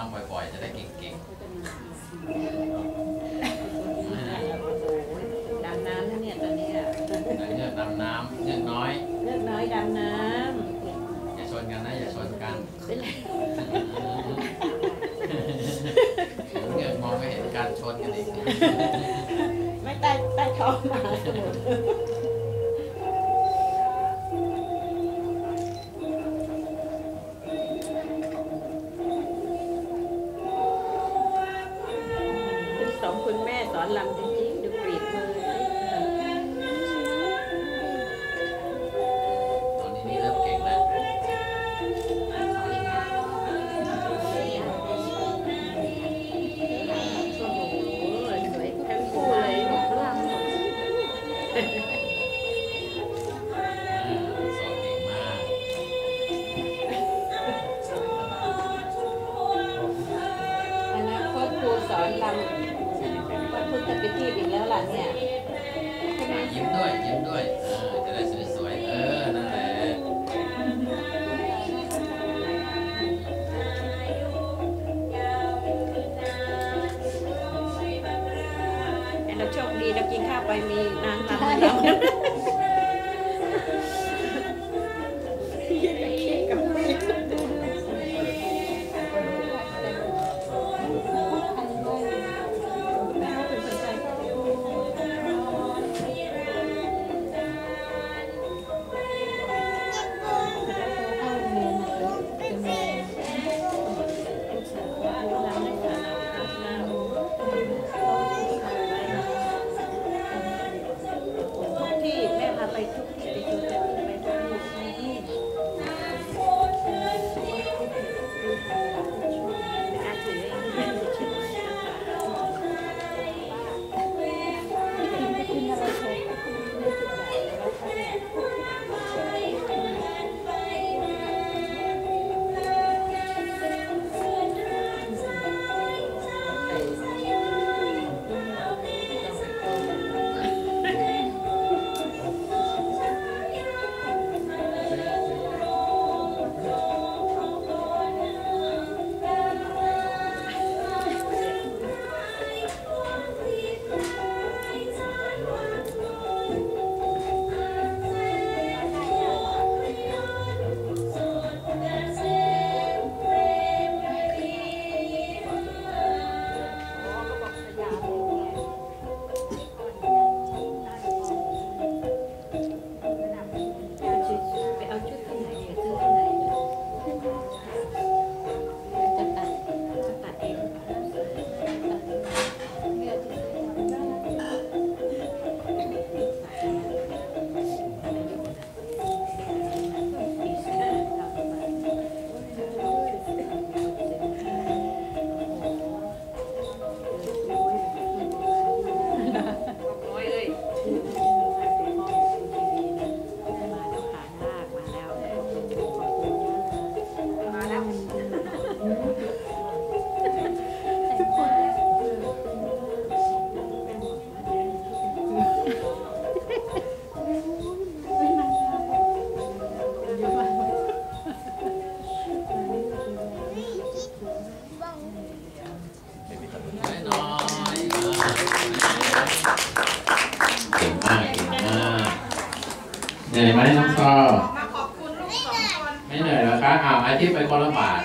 มาบ่อยๆ จะได้เก่งดำน้ำนะเนี่ยตอนเนี้ยๆไหนเงือกดำน้ำเงือกน้อย เลือกน้อยดำน้อย่าชนกันนะ อย่าชนกันำเป็นไรเงือกมองไม่เห็นการชนกันอีก ไม่ใต้ใต้ท้องหมาสมุทร แม่สอนลำจ ล้วล่ะเนี่ยใช่ไหมยิ้มด้วยยิ้มด้วยเออจะได้สวยๆเออนั่นแหละแต่เราโชคดีเรากินข้าวไปมีนางรำให้เรา เก่งมากเก่งมากเหนื่อยไหมน้องซอมาขอบคุณลูกสองคนไม่เหนื่อยเหรอคะอ้าวอาทิตย์ไปคนละบาท